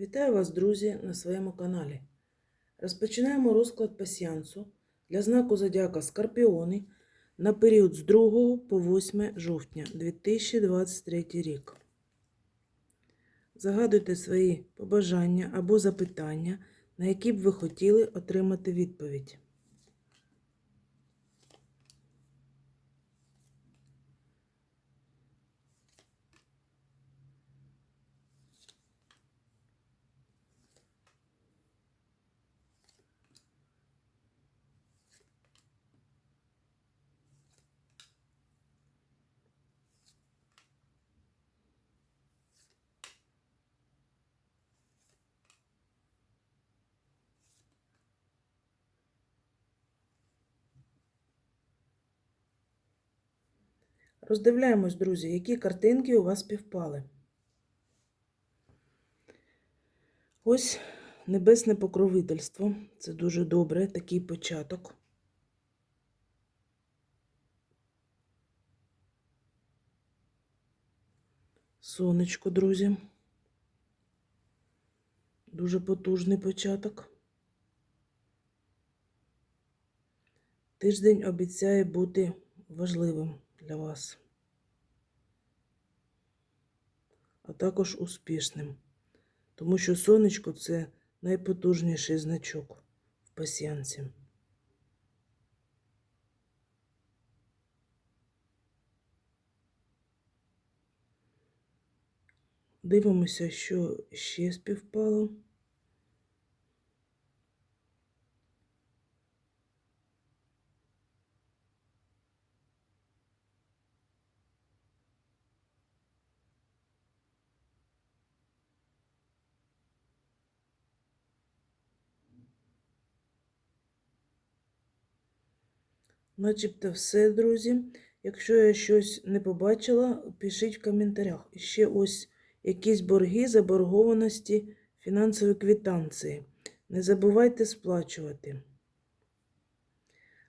Вітаю вас, друзі, на своєму каналі. Розпочинаємо розклад пасіянсу для знаку Зодіака Скорпіони на період з 2 по 8 жовтня 2023 рік. Загадуйте свої побажання або запитання, на які б ви хотіли отримати відповідь. Роздивляємось, друзі, які картинки у вас співпали. Ось небесне покровительство. Це дуже добре, такий початок. Сонечко, друзі. Дуже потужний початок. Тиждень обіцяє бути важливим для вас, а також успішним, тому що сонечко це найпотужніший значок в пасіянці. Дивимося, що ще співпало. Начебто все, друзі. Якщо я щось не побачила, пишіть в коментарях. І ще ось якісь борги, заборгованості, фінансові квитанції. Не забувайте сплачувати.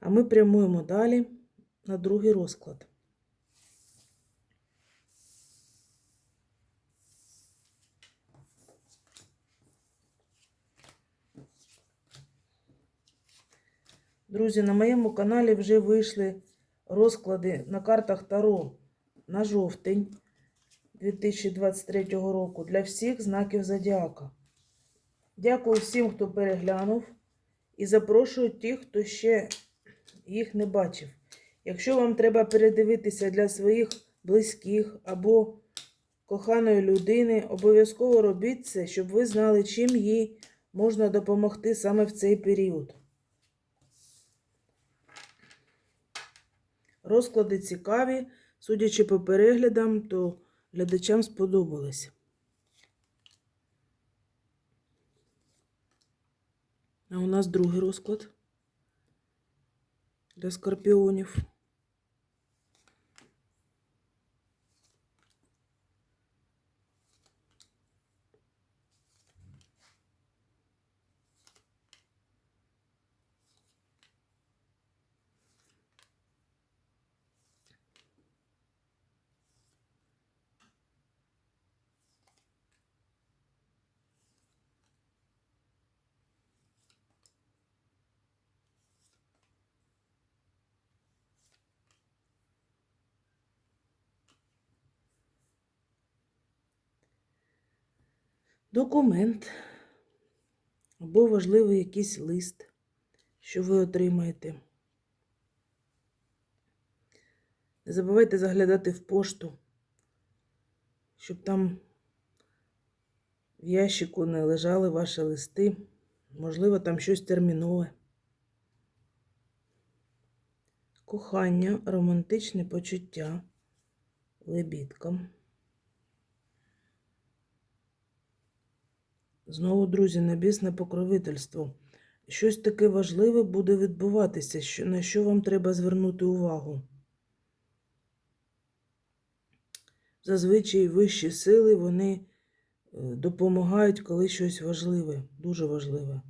А ми прямуємо далі на другий розклад. Друзі, на моєму каналі вже вийшли розклади на картах Таро на жовтень 2023 року для всіх знаків Зодіака. Дякую всім, хто переглянув, і запрошую тих, хто ще їх не бачив. Якщо вам треба передивитися для своїх близьких або коханої людини, обов'язково робіть це, щоб ви знали, чим їй можна допомогти саме в цей період. Розклади цікаві, судячи по переглядам, то глядачам сподобалось. А у нас другий розклад для скорпіонів. Документ або важливий якийсь лист, що ви отримаєте. Не забувайте заглядати в пошту, щоб там в ящику не лежали ваші листи. Можливо, там щось термінове. Кохання, романтичне почуття лебідкам. Знову, друзі, небесне покровительство. Щось таке важливе буде відбуватися, на що вам треба звернути увагу. Зазвичай вищі сили вони е, допомагають, коли щось важливе, дуже важливе.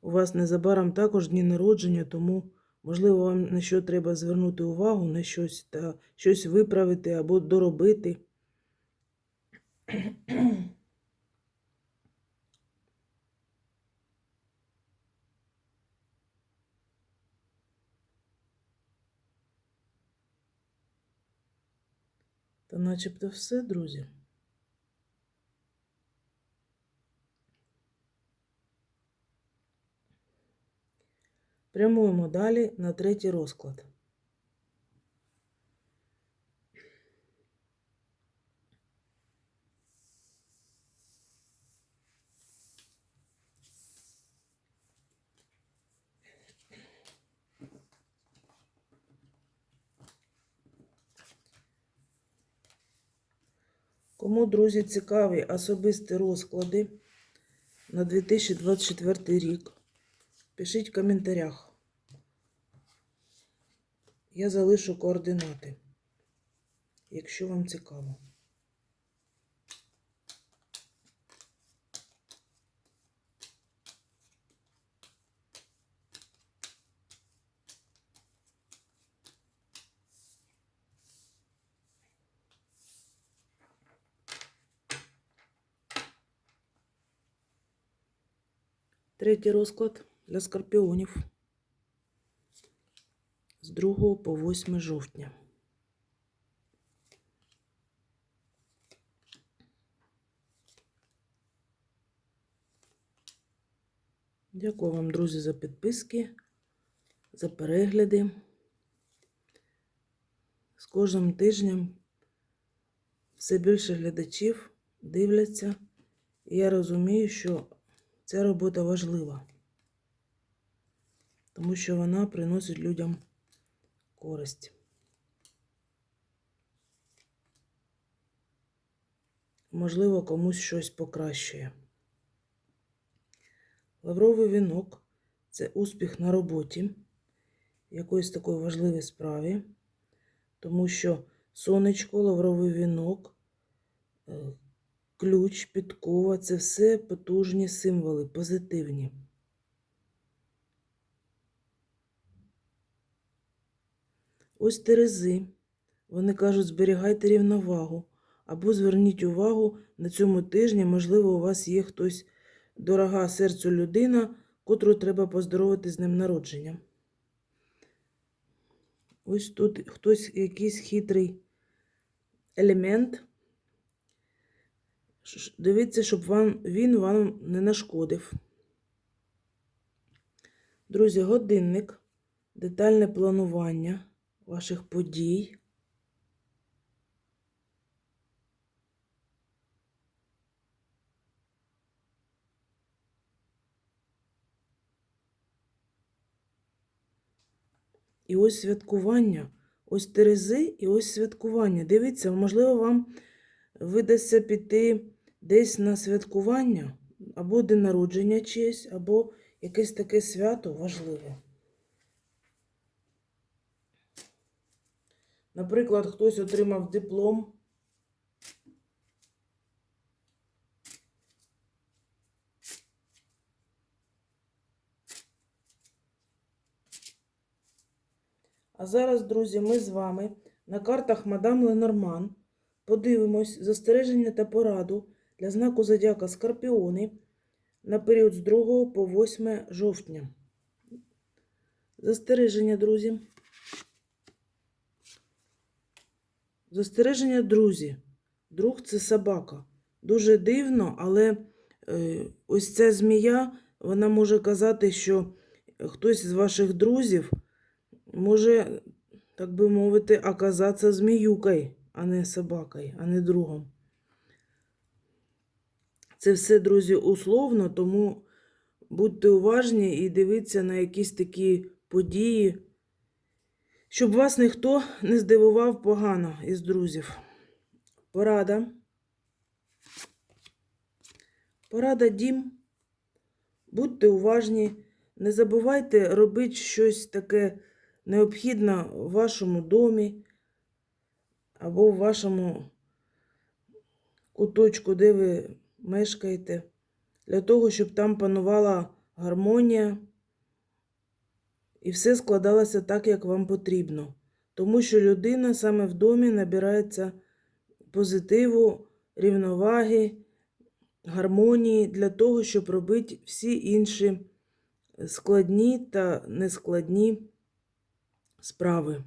У вас незабаром також дні народження, тому Можливо, вам на що треба звернути увагу, на щось та щось виправити або доробити. Та начебто все, друзі. Прямуємо далі на третій розклад. Кому, друзі, цікаві особисті розклади на 2024 рік, пишіть в коментарях. Я залишу координати, якщо вам цікаво. Третій розклад для скорпіонів з 2 по 8 жовтня. Дякую вам, друзі, за підписки, за перегляди. З кожним тижнем все більше глядачів дивляться, і я розумію, що ця робота важлива, тому що вона приносить людям користь. Можливо, комусь щось покращує. Лавровий вінок це успіх на роботі, якоїсь такої важливій справі, тому що сонечко, лавровий вінок, е, ключ, підкова це все потужні символи, позитивні. Ось терези. Вони кажуть, зберігайте рівновагу. Або зверніть увагу на цьому тижні, можливо, у вас є хтось дорога серцю людина, котру треба поздоровити з ним народженням. Ось тут хтось якийсь хитрий елемент. Дивіться, щоб вам, він вам не нашкодив. Друзі, годинник, детальне планування ваших подій. І ось святкування, ось Терези і ось святкування. Дивіться, можливо, вам видасться піти десь на святкування, або день народження чиєсь, або якесь таке свято важливе. Наприклад, хтось отримав диплом. А зараз, друзі, ми з вами на картах Мадам Ленорман подивимось застереження та пораду для знаку Зодіака Скорпіони на період з 2 по 8 жовтня. Застереження, друзі. Застереження, друзі. Друг це собака. Дуже дивно, але е, ось ця змія, вона може казати, що хтось з ваших друзів може, так би мовити, оказатися зміюкою, а не собакою, а не другом. Це все, друзі, условно, тому будьте уважні і дивіться на якісь такі події, щоб вас ніхто не здивував погано із друзів. Порада. Порада дім. Будьте уважні, не забувайте робити щось таке необхідне в вашому домі або в вашому куточку, де ви мешкаєте, для того, щоб там панувала гармонія і все складалося так, як вам потрібно. Тому що людина саме в домі набирається позитиву, рівноваги, гармонії для того, щоб робити всі інші складні та нескладні справи.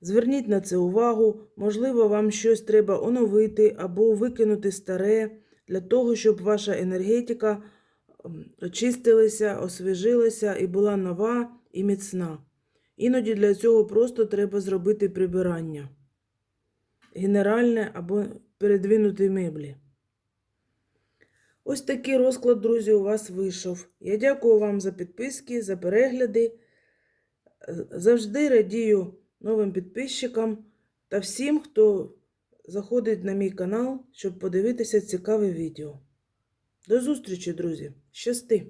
Зверніть на це увагу, можливо, вам щось треба оновити або викинути старе для того, щоб ваша енергетика очистилася, освіжилася і була нова і міцна. Іноді для цього просто треба зробити прибирання, генеральне або передвинути меблі. Ось такий розклад, друзі, у вас вийшов. Я дякую вам за підписки, за перегляди. Е, Завжди радію новим підписчикам та всім, хто заходить на мій канал, щоб подивитися цікаве відео. До зустрічі, друзі! Щасти!